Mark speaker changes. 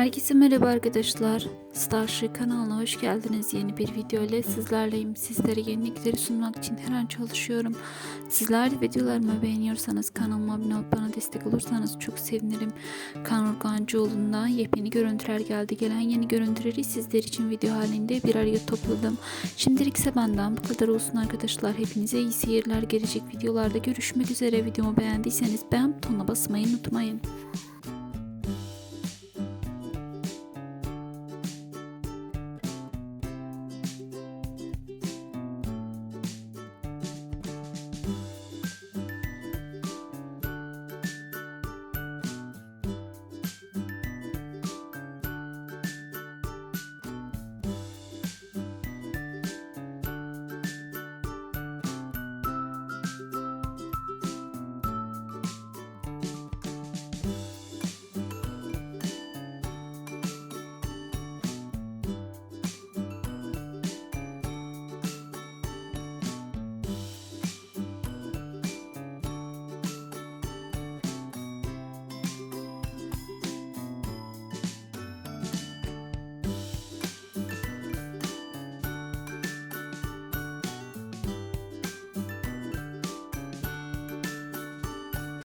Speaker 1: Herkese merhaba arkadaşlar. Starship kanalına hoş geldiniz. Yeni bir video ile sizlerleyim. Sizlere yenilikleri sunmak için her an çalışıyorum. Sizler de videolarımı beğeniyorsanız kanalıma abone olup bana destek olursanız çok sevinirim. Kan Organcıoğlu'ndan yepyeni görüntüler geldi. Gelen yeni görüntüleri sizler için video halinde bir araya topladım. Şimdilik ise benden bu kadar olsun arkadaşlar. Hepinize iyi seyirler. Gelecek videolarda görüşmek üzere. Videomu beğendiyseniz beğen butonuna basmayı unutmayın.